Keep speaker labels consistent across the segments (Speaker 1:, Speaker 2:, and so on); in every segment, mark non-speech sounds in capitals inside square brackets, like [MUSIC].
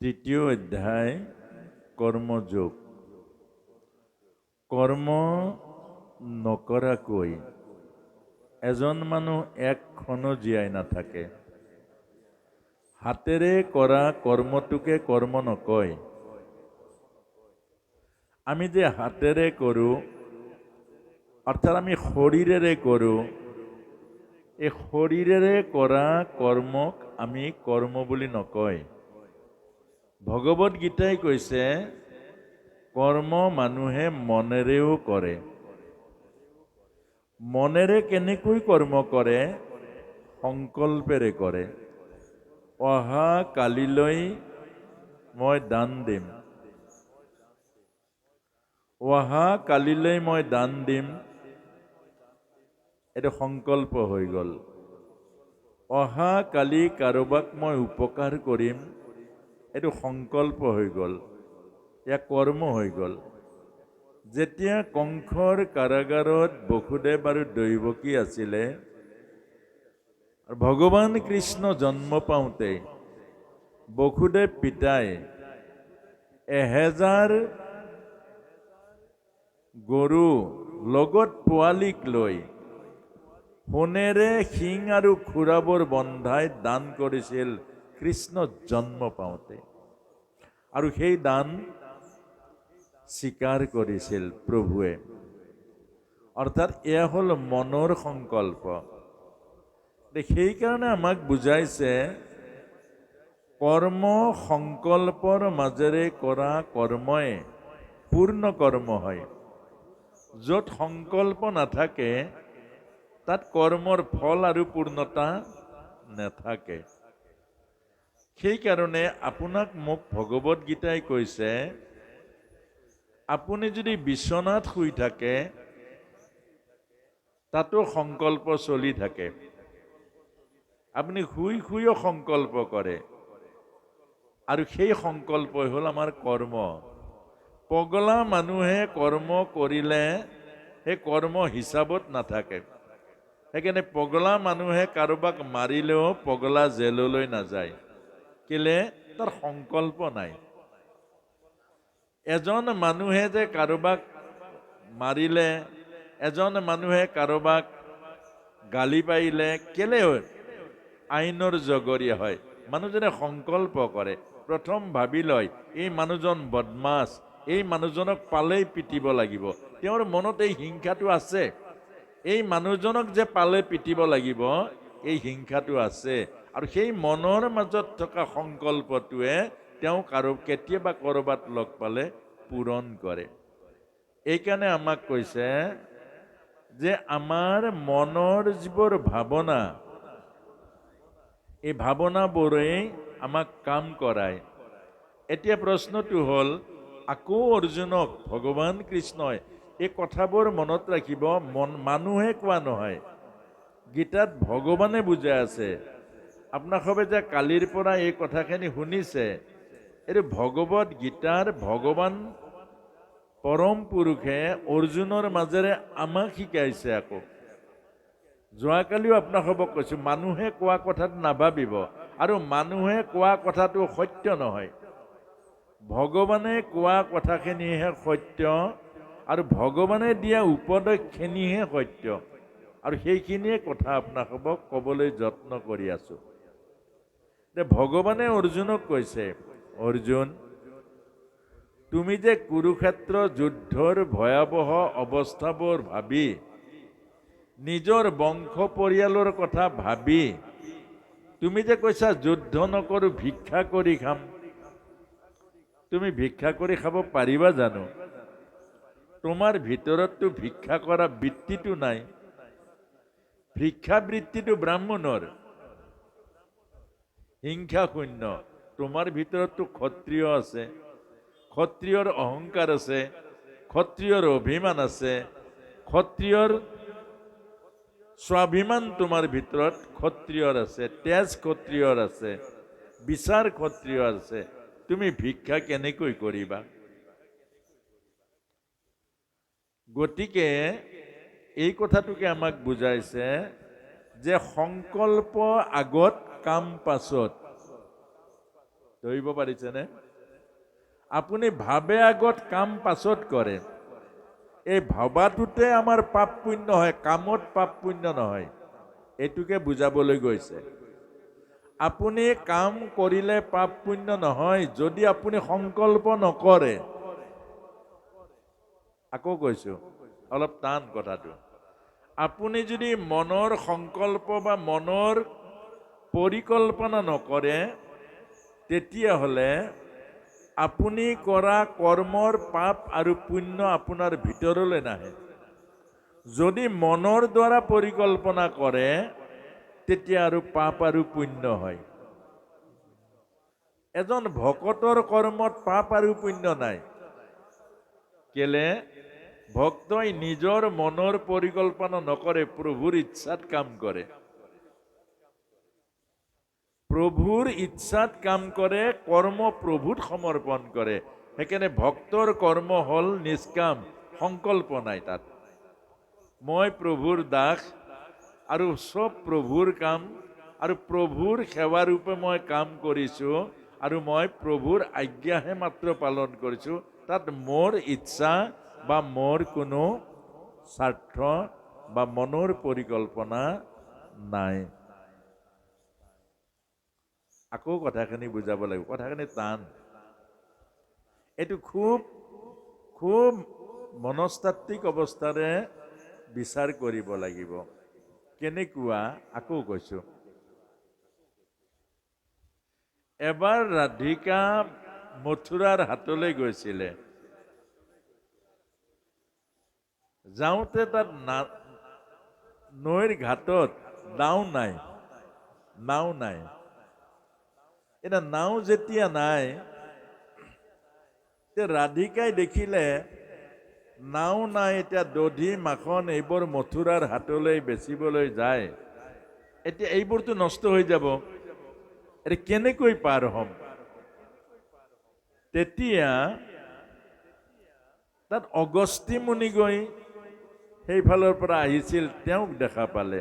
Speaker 1: তৃতীয় অধ্যায় কৰ্মযোগ কৰ্ম নকৰাকৈ এজন মানুহ এক জীয়াই নাথাকে। হাতেৰে কৰা কৰ্মটোকে কৰ্ম নকয়। আমি যে হাতেৰে কৰোঁ, অৰ্থাৎ আমি শৰীৰেৰে কৰোঁ, এই শৰীৰেৰে কৰা কৰ্মক আমি কৰ্ম বুলি নকয়। ভগৱত গীতাই কৈছে, কৰ্ম মানুহে মনেৰেও কৰে। মনেৰে কেনেকৈ কৰ্ম কৰে? সংকল্পেৰে কৰে। অহা কালিলৈ মই দান দিম। অহা কালিলৈ মই দান দিম। এইটো সংকল্প হৈ গ'ল। অহা কালি কাৰোবাক মই উপকাৰ কৰিম। এইটো সংকল্প হৈ গ'ল, এয়া কৰ্ম হৈ গ'ল। যেতিয়া কংসৰ কাৰাগাৰত বসুদেৱ আৰু দৈৱকী আছিলে ভগৱান কৃষ্ণ জন্ম পাওঁতে বসুদেৱ পিতাই এহেজাৰ গৰু লগত পোৱালীক লৈ সোণেৰে শিং আৰু খুৰাবোৰ বন্ধাই দান কৰিছিল কৃষ্ণ জন্ম পাওঁতে। আৰু সেই দান স্বীকাৰ কৰিছিল প্ৰভুৱে। অৰ্থাৎ এয়া হ'ল মনৰ সংকল্প। সেইকাৰণে আমাক বুজাইছে, কৰ্ম সংকল্পৰ মাজেৰে কৰা কৰ্মই পূৰ্ণ কৰ্ম হয়। য'ত সংকল্প নাথাকে, তাত কৰ্মৰ ফল আৰু পূৰ্ণতা নাথাকে। সেইকাৰণে আপোনাক মোক ভগৱত গীতাই কৈছে আপুনি যদি বিচনাত শুই থাকে তাতো সংকল্প চলি থাকে। আপুনি শুই শুইও সংকল্প কৰে। আৰু সেই সংকল্পই হ'ল আমাৰ কৰ্ম। পগলা মানুহে কৰ্ম কৰিলে সেই কৰ্ম হিচাপত নাথাকে। সেইকাৰণে পগলা মানুহে কাৰোবাক মাৰিলেও পগলা জেললৈ নাযায়। কেলে তাৰ সংকল্প নাই। এজন মানুহে যে কাৰোবাক মাৰিলে, এজন মানুহে কাৰোবাক গালি পাৰিলে, কেলে হয়? আইনৰ জগৰীয়া হয়। মানুহজনে সংকল্প কৰে। প্ৰথম ভাবি লয়, এই মানুহজন বদমাছ, এই মানুহজনক পালেই পিটিব লাগিব। তেওঁৰ মনত এই হিংসাটো আছে। এই মানুহজনক যে পালে পিটিব লাগিব, এই হিংসাটো আছে। আৰু সেই মনৰ মাজত থকা সংকল্পটোৱে তেওঁ কাৰো কেতিয়াবা ক'ৰবাত লগ পালে পূৰণ কৰে। এইকাৰণে আমাক কৈছে যে আমাৰ মনৰ যিবোৰ ভাৱনা, এই ভাৱনাবোৰেই আমাক কাম কৰায়। এতিয়া প্ৰশ্নটো হ'ল, আকৌ অৰ্জুনক ভগৱান কৃষ্ণই এই কথাবোৰ মনত ৰাখিব, মন, মানুহে কোৱা নহয়। গীতাত ভগৱানে বুজাই আছে আপোনাক সবে যে কালিৰ পৰা এই কথাখিনি শুনিছে। এইটো ভগৱত গীতাৰ ভগৱান পৰম পুৰুষে অৰ্জুনৰ মাজেৰে আমাক শিকাইছে আকৌ। যোৱাকালিও আপোনাসবক কৈছোঁ, মানুহে কোৱা কথাত নাভাবিব আৰু মানুহে কোৱা কথাটো সত্য নহয়। ভগৱানে কোৱা কথাখিনিহে সত্য আৰু ভগৱানে দিয়া উপদেশখিনিহে সত্য। আৰু সেইখিনিয়ে কথা আপোনাসবক ক'বলৈ যত্ন কৰি আছোঁ। যে ভগৱানে অৰ্জুনক কৈছে অৰ্জুন তুমি যে কুৰুক্ষেত্ৰ যুদ্ধৰ ভয়াৱহ অৱস্থাবোৰ ভাবি, নিজৰ বংশ পৰিয়ালৰ কথা ভাবি, তুমি যে কৈছা যুদ্ধ নকৰোঁ, ভিক্ষা কৰি খাম, তুমি ভিক্ষা কৰি খাব পাৰিবা জানো? তোমাৰ ভিতৰততো ভিক্ষা কৰা বৃত্তিটো নাই, ভিক্ষা বৃত্তিটো ব্ৰাহ্মণৰ। হিংসা শূন্য। তোমাৰ ভিতৰততো ক্ষত্ৰিয় আছে। ক্ষত্ৰিয়ৰ অহংকাৰ আছে। ক্ষত্ৰিয়ৰ অভিমান আছে। ক্ষত্ৰিয়ৰ স্বাভিমান তোমাৰ ভিতৰত ক্ষত্ৰিয়ৰ আছে, তেজ ক্ষত্ৰিয়ৰ আছে, বিচাৰ ক্ষত্ৰিয় আছে। তুমি ভিক্ষা কেনেকৈ কৰিবা? গতিকে এই কথাটোকে আমাক বুজাইছে যে সংকল্প আগত কাম পাছত ধৰিব পাৰিছেনে? আপুনি ভাবে আগত কাম পাছত কৰে। এই ভবাটোতে আমাৰ পাপ পুণ্য হয়, কামত পাপ পুণ্য নহয়। এইটোকে বুজাবলৈ গৈছে। আপুনি কাম কৰিলে পাপ পুণ্য নহয়, যদি আপুনি সংকল্প নকৰে। আকৌ কৈছো, অলপ টান কথাটো। আপুনি যদি মনৰ সংকল্প বা মনৰ পৰিকল্পনা নকৰে, তেতিয়াহ'লে আপুনি কৰা কৰ্মৰ পাপ আৰু পুণ্য আপোনাৰ ভিতৰলৈ নাহে। যদি মনৰ দ্বাৰা পৰিকল্পনা কৰে, তেতিয়া আৰু পাপ আৰু পুণ্য হয়। এজন ভকতৰ কৰ্মত পাপ আৰু পুণ্য নাই। কেলে? ভক্তই নিজৰ মনৰ পৰিকল্পনা নকৰে, প্ৰভুৰ ইচ্ছাত কাম কৰে। প্ৰভুৰ ইচ্ছাত কাম কৰে, কৰ্ম প্ৰভুত সমৰ্পণ কৰে। সেইকাৰণে ভক্তৰ কৰ্ম হ'ল নিষ্কাম, সংকল্প নাই তাত। মই প্ৰভুৰ দাস আৰু চব প্ৰভুৰ কাম আৰু প্ৰভুৰ সেৱাৰূপে মই কাম কৰিছোঁ আৰু মই প্ৰভুৰ আজ্ঞাহে মাত্ৰ পালন কৰিছোঁ, তাত মোৰ ইচ্ছা বা মোৰ কোনো স্বাৰ্থ বা মনৰ পৰিকল্পনা নাই। আকৌ কথাখিনি বুজাব লাগিব। কথাখিনি টান। এইটো খুব খুব মনস্তাত্ত্বিক অৱস্থাৰে বিচাৰ কৰিব লাগিব। কেনেকুৱা? আকৌ কৈছো। এবাৰ ৰাধিকা মথুৰাৰ হাতলৈ গৈছিলে। যাওঁতে তাত না, নৈৰ ঘাটত নাও নাই নাও নাই। এতিয়া নাও যেতিয়া নাই ৰাধিকাই দেখিলে, নাও নাই এতিয়া দধি মাখন এইবোৰ মথুৰাৰ হাতলৈ বেচিবলৈ যায়। এতিয়া এইবোৰতো নষ্ট হৈ যাব। এতিয়া কেনেকৈ পাৰ হ'ম? তেতিয়া তাত অগস্তি মুনি গৈ সেইফালৰ পৰা আহিছিল, তেওঁক দেখা পালে।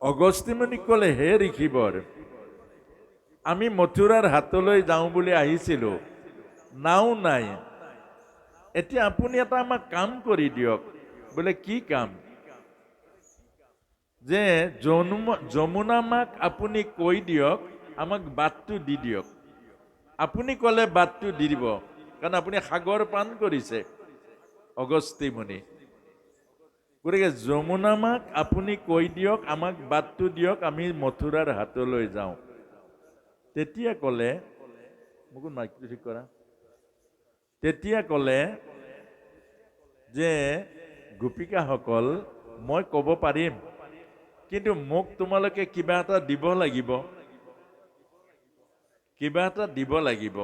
Speaker 1: অগস্তি মুনিক ক'লে, হে ঋষিবৰ আমি মথুৰাৰ হাতলৈ যাওঁ বুলি আহিছিলোঁ। নাও নাই। এতিয়া আপুনি এটা আমাক কাম কৰি দিয়ক। বোলে, কি কাম? যে যমুনা মাক আপুনি কৈ দিয়ক, আমাক বাটটো দি দিয়ক। আপুনি ক'লে বাটটো দি দিব, কাৰণ আপুনি সাগৰ পান কৰিছে। অগস্তি গতিকে যমুনা মাক আপুনি কৈ দিয়ক, আমাক বাটটো দিয়ক, আমি মথুৰাৰ হাতলৈ যাওঁ। তেতিয়া ক'লে মোকো মাইকটো ঠিক কৰা। তেতিয়া ক'লে যে গোপিকাসকল মই ক'ব পাৰিম কিন্তু মোক তোমালোকে কিবা এটা দিব লাগিব। কিবা এটা দিব লাগিব।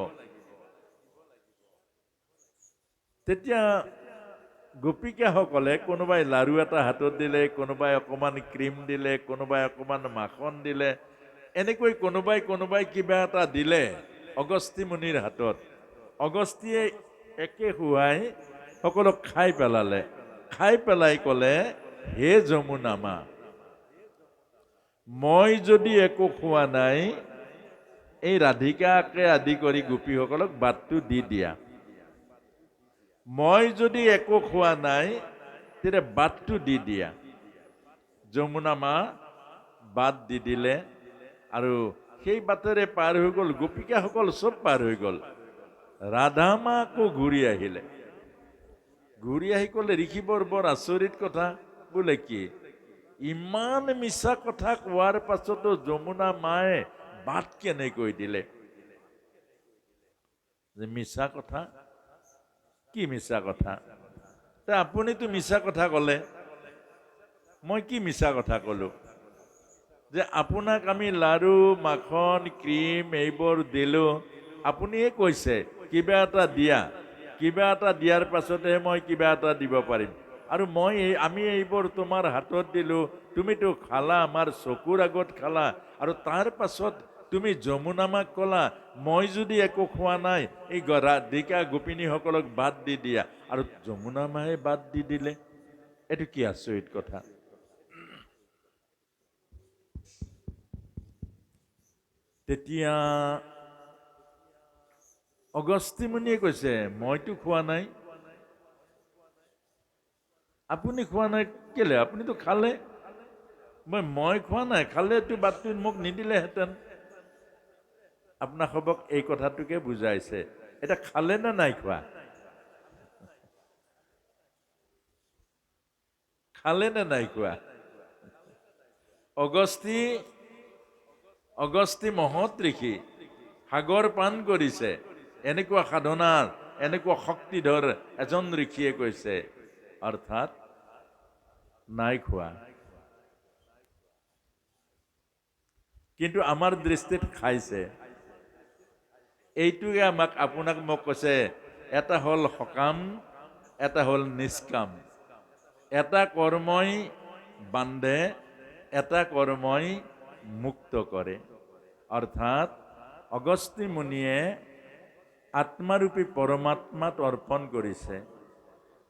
Speaker 1: তেতিয়া গোপিকাসকলে কোনোবাই লাৰু এটা হাতত দিলে কোনোবাই অকণমান ক্ৰীম দিলে কোনোবাই অকণমান মাখন দিলে এনেকৈ কোনোবাই কোনোবাই কিবা এটা দিলে অগস্তি মুনিৰ হাতত। অগস্তিয়ে একে খুৱাই সকলোক খাই পেলালে। খাই পেলাই ক'লে হে যমুনা মা মই যদি একো খোৱা নাই এই ৰাধিকাকে আদি কৰি গোপীসকলক বাটটো দি দিয়া। মই যদি একো খোৱা নাই তেতিয়া বাটটো দি দিয়া। যমুনা মা বাট দি দিলে। আৰু সেই বাটেৰে পাৰ হৈ গ'ল গোপিকাসকল চব পাৰ হৈ গ'ল। ৰাধা মা আকৌ ঘূৰি আহিলে। ঘূৰি আহি ক'লে ঋষিবৰ বৰ আচৰিত কথা? বোলে কি, ইমান মিছা কথা কোৱাৰ পাছতো যমুনা মায়ে বাট কেনেকৈ দিলে? যে মিছা কথা? কি মিছা কথা? আপুনিতো মিছা কথা ক'লে। মই কি মিছা কথা ক'লো? যে আপোনাক আমি লাৰু, মাখন, ক্ৰীম এইবোৰ দিলোঁ। আপুনিয়ে কৈছে, কিবা এটা দিয়া। কিবা এটা দিয়াৰ পাছতহে মই কিবা এটা দিব পাৰিম। আৰু মই এই, আমি এইবোৰ তোমাৰ হাতত দিলোঁ, তুমিতো খালা, আমাৰ চকুৰ আগত খালা, আৰু তাৰ পাছত তুমি যমুনামাক ক'লা, মই যদি একো খোৱা নাই, এই ৰাধিকা গোপিনীসকলক বাদ দি দিয়া। আৰু যমুনা মায়ে বাদ দি দিলে। এইটো কি আচৰিত কথা? তেতিয়া অগস্তিমুনিয়ে কৈছে, মইতো খোৱা নাই। আপুনি খোৱা নাই কেলে? আপুনিতো খালে? মই মই খোৱা নাই, খালেতো বাটটো মোক নিদিলেহেঁতেন। আপোনাসৱক এই কথাটোকে বুজাইছে, এতিয়া খালে নে নাই খোৱা? খালে নে নাই খোৱা? অগস্তি অগস্তি মহৎ ঋষি। সাগৰ পান কৰিছে। এনেকুৱা সাধনাৰ, এনেকুৱা শক্তিধৰ এজন ঋষিয়ে কৈছে। অৰ্থাৎ নাই খোৱা। কিন্তু আমাৰ দৃষ্টিত খাইছে। এইটোৱে আমাক, আপোনাক মোক কৈছে, এটা হ'ল সকাম, এটা হ'ল নিষ্কাম। এটা কৰ্মই বান্ধে, এটা কৰ্মই মুক্ত কৰে অৰ্থাৎ অগস্তি মুনিয়ে আত্মাৰূপী পৰমাত্মাত অৰ্পণ কৰিছে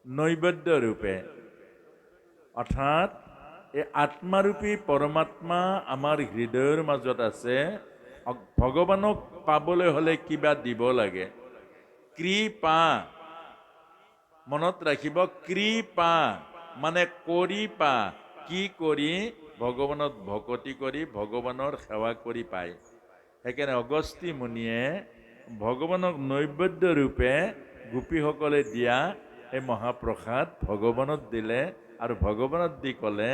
Speaker 1: নৈবেদ্য ৰূপে অৰ্থাৎ এই আত্মাৰূপী পৰমাত্মা আমাৰ হৃদয়ৰ মাজত আছে ভগৱানক পাবলৈ হ'লে কিবা দিব লাগে। কৃপা, মনত ৰাখিব কৃপা মানে কৰি পা কি কৰি ভগৱানত ভকতি কৰি, ভগৱানৰ সেৱা কৰি পায়। সেইকাৰণে অগস্তি মুনিয়ে ভগৱানক নৈবেদ্য ৰূপে গোপীসকলে দিয়া এই মহাপ্ৰসাদ ভগৱানত দিলে আৰু ভগৱানত দি ক'লে,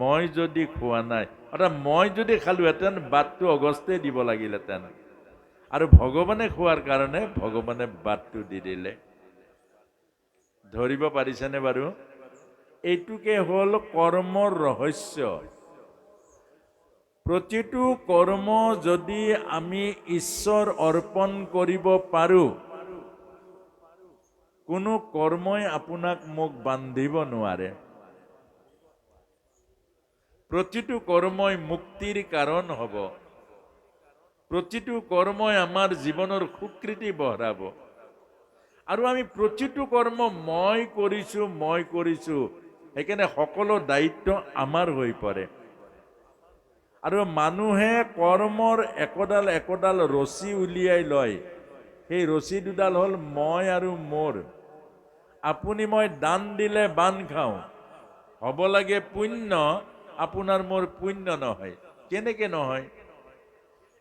Speaker 1: মই যদি খোৱা নাই, অৰ্থাৎ মই যদি খালোহেঁতেন বাটটো অগস্তে দিব লাগিলহেঁতেন আৰু ভগৱানে খোৱাৰ কাৰণে ভগৱানে বাটটো দি দিলে। ধৰিব পাৰিছেনে বাৰু? এইটোকে হ'ল কৰ্মৰ ৰহস্য। প্ৰতিটো কৰ্ম যদি আমি ঈশ্বৰ অৰ্পণ কৰিব পাৰোঁ, কোনো কৰ্মই আপোনাক মোক বান্ধিব নোৱাৰে। প্ৰতিটো কৰ্মই মুক্তিৰ কাৰণ হ'ব। প্ৰতিটো কৰ্মই আমাৰ জীৱনৰ স্বীকৃতি বঢ়াব। আৰু আমি প্ৰতিটো কৰ্ম মই কৰিছোঁ মই কৰিছোঁ সেইকাৰণে সকলো দায়িত্ব আমাৰ হৈ পৰে। আৰু মানুহে কৰ্মৰ একোডাল একোডাল ৰছী উলিয়াই লয়। সেই ৰছী দুডাল হ'ল মই আৰু মোৰ। আপুনি মই দান দিলে বান খাওঁ। হ'ব লাগে পুণ্য, আপোনাৰ মোৰ পুণ্য নহয়। কেনেকে নহয়?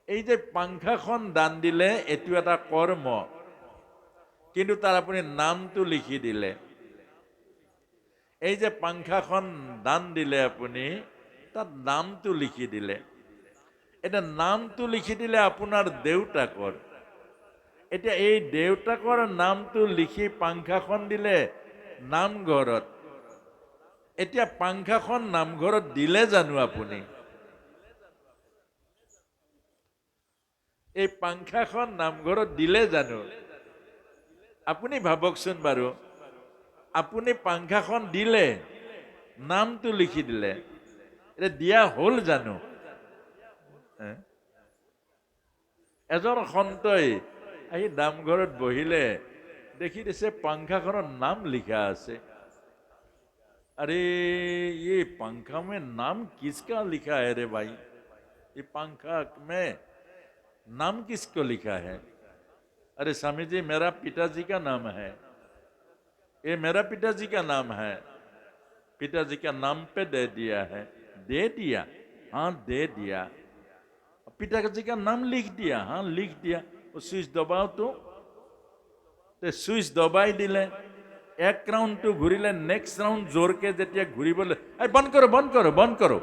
Speaker 1: এই যে পাংখাখন দান দিলে, এইটো এটা কৰ্ম। কিন্তু তাৰ আপুনি নামটো লিখি দিলে। এই যে পাংখাখন দান দিলে আপুনি তাত নামটো লিখি দিলে। এতিয়া নামটো লিখি দিলে আপোনাৰ দেউতাকৰ। এতিয়া এই দেউতাকৰ নামটো লিখি পাংখাখন দিলে নামঘৰত। এতিয়া পাংখাখন নামঘৰত দিলে জানো আপুনি? এই পাংখাখন নামঘৰত দিলে জানো? আপুনি ভাবকচোন বাৰু। আপুনি পাংখাখন দিলে নামটো লিখি দিলে এতিয়া দিয়া হ'ল জানো হে? এজন সন্তই আহি নামঘৰত বহিলে দেখি দিছে পাংখাখনত নাম লিখা আছে अरे ये पंखा में नाम किसका लिखा है रे भाई ये पंखा में नाम किसको लिखा है अरे स्वामी जी मेरा पिताजी का नाम है ये मेरा पिताजी का नाम है पिताजी का नाम पे दे दिया है दे दिया हाँ दे दिया पिताजी का नाम लिख दिया हाँ लिख दिया वो स्विच दबाओ तो তে চুইচ দবাই দিলে এক ৰাউণ্ডটো ঘূৰিলে নেক্সট ৰাউণ্ড জোৰকে যেতিয়া ঘূৰিবলৈ এই বন্ধ কৰো বন্ধ करो बंद करो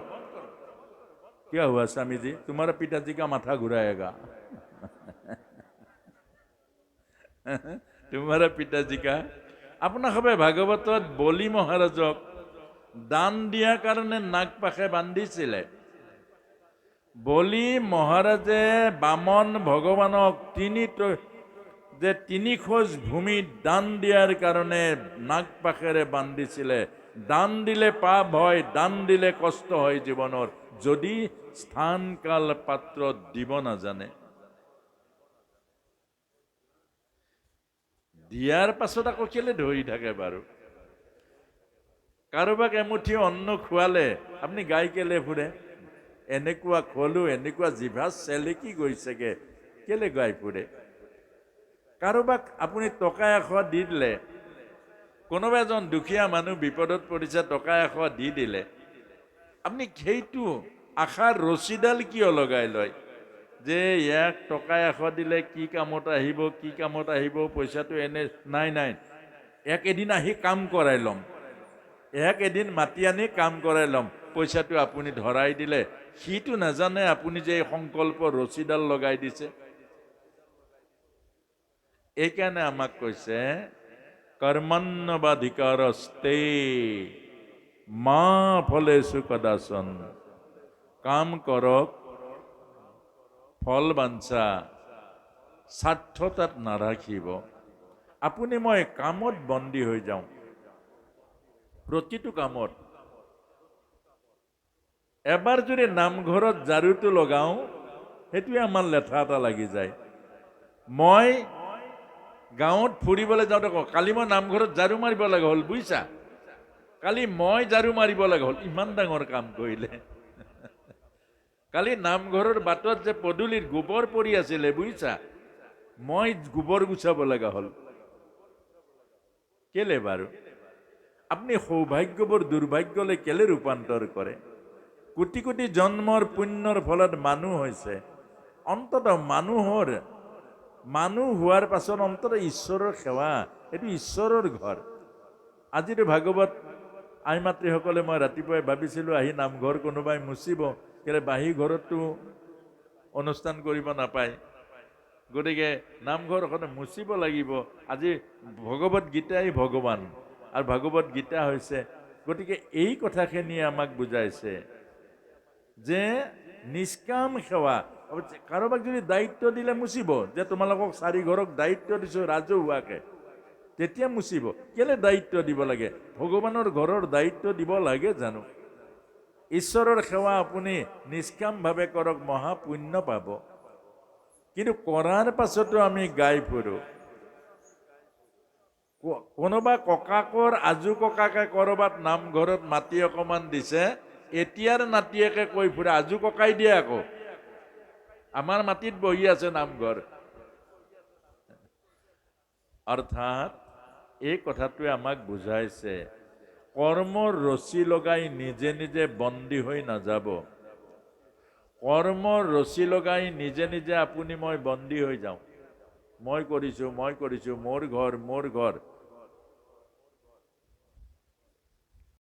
Speaker 1: क्या हुआ स्वामी जी तुम्हारा पिताजी का माथा घुराएगा [LAUGHS] तुम्हारा पिताजी का আপোনাক হবে ভাগৱতত বলি মহাৰাজক দান দিয়াৰ কাৰণে নাক পাশে বান্ধিছিলে। বলি মহাৰাজে বামন ভগৱানক তিনি যে তিনি খোজ ভূমি দান দিয়াৰ কাৰণে নাক পাখেৰে বান্ধিছিলে। দান দিলে পাপ হয়, দান দিলে কষ্ট হয় জীৱনৰ। যদি স্থান কাল পাত্ৰ দিব নাজানে। দিয়াৰ পাছত আকৌ কেলে ধৰি থাকে বাৰু। কাৰোবাক এমুঠি অন্ন খোৱালে, আপুনি গাই কেলে ফুৰে? এনেকুৱা খোৱালো এনেকুৱা জিভা চেলেকি গৈছেগে? কেলে গাই ফুৰে? কাৰোবাক আপুনি টকা এশ দি দিলে, কোনোবা এজন দুখীয়া মানুহ বিপদত পৰিছে, টকা এশ দি দিলে, আপুনি সেইটো আশাৰ ৰছীডাল কিয় লগাই লয়? যে ইয়াক টকা এশ দিলে কি কামত আহিব কি কামত আহিব পইচাটো এনে নাই নাই। এক এদিন আহি কাম কৰাই ল'ম। এক এদিন মাতি আনি কাম কৰাই ল'ম। পইচাটো আপুনি ধৰাই দিলে। সিটো নাজানে আপুনি যে এই সংকল্প ৰছীডাল লগাই দিছে। এইকাৰণে আমাক কৈছে কৰ্মণ্যবাধিকাৰস্তে মা ফলেচু কদাচন। কাম কৰক ফল বাঞ্ছা স্বাৰ্থ তাত নাৰাখিব। আপুনি মই কামত বন্দী হৈ যাওঁ। প্ৰতিটো কামত। এবাৰ যদি নামঘৰত ঝাৰুটো লগাওঁ, সেইটোৱে আমাৰ লেঠা এটা লাগি যায়। মই গাঁৱত ফুৰিবলৈ যাওঁতে কওঁ, কালি মই নামঘৰত ঝাৰু মাৰিব লগা হ'ল বুজিছা কালি মই ঝাৰু মাৰিব লগা হ'ল। ইমান ডাঙৰ কাম কৰিলে। কালি নামঘৰৰ বাটত যে পদূলিত গোবৰ পৰি আছিলে, বুজিছা? মই গোবৰ গুচাব লগা হ'ল। কেলে বাৰু? আপুনি সৌভাগ্যবোৰ দুৰ্ভাগ্যলৈ কেলে ৰূপান্তৰ কৰে? কোটি কোটি জন্মৰ পুণ্যৰ ফলত মানুহ হৈছে। অন্তত মানুহৰ, মানুহ হোৱাৰ পাছত অন্তত ঈশ্বৰৰ সেৱা, এইটো ঈশ্বৰৰ ঘৰ। আজিতো ভাগৱত আই মাতৃসকলে মই ৰাতিপুৱাই ভাবিছিলোঁ, আহি নামঘৰ কোনোবাই মুচিব। কেলে বাঁহী ঘৰততো অনুষ্ঠান কৰিব নাপায়। গতিকে নামঘৰখন মুচিব লাগিব। আজি ভগৱত গীতাই ভগৱান আৰু ভাগৱত গীতা হৈছে। গতিকে এই কথাখিনিয়ে আমাক বুজাইছে যে নিষ্কাম সেৱা কাৰোবাক যদি দায়িত্ব দিলে মুচিব, যে তোমালোকক চাৰি ঘৰক দায়িত্ব দিছোঁ, ৰাজহুৱাকে, তেতিয়া মুচিব। কেলে দায়িত্ব দিব লাগে? ভগৱানৰ ঘৰৰ দায়িত্ব দিব লাগে জানো? ঈশ্বৰৰ সেৱা আপুনি নিষ্কামভাৱে কৰক মহাপুণ্য পাব। কিন্তু কৰাৰ পাছতো আমি গাই ফুৰোঁ। কোনোবা ককাকৰ আজু ককাকে কৰবাত নামঘৰত মাটি অকমান দিছে এতিয়াৰ নাতিয়েকে কৈ ফুৰে আজু ককাই দিয়ে আকৌ। আমাৰ মাটিত বহি আছে নামঘৰ। অৰ্থাৎ এই কথাটোৱে আমাক বুজাইছে। কৰ্মৰ ৰছী লগাই নিজে নিজে বন্দী হৈ নাযাব। কৰ্মৰ ৰছী লগাই নিজে নিজে আপুনি মই বন্দী হৈ যাওঁ। মই কৰিছোঁ মই কৰিছোঁ, মোৰ ঘৰ মোৰ ঘৰ।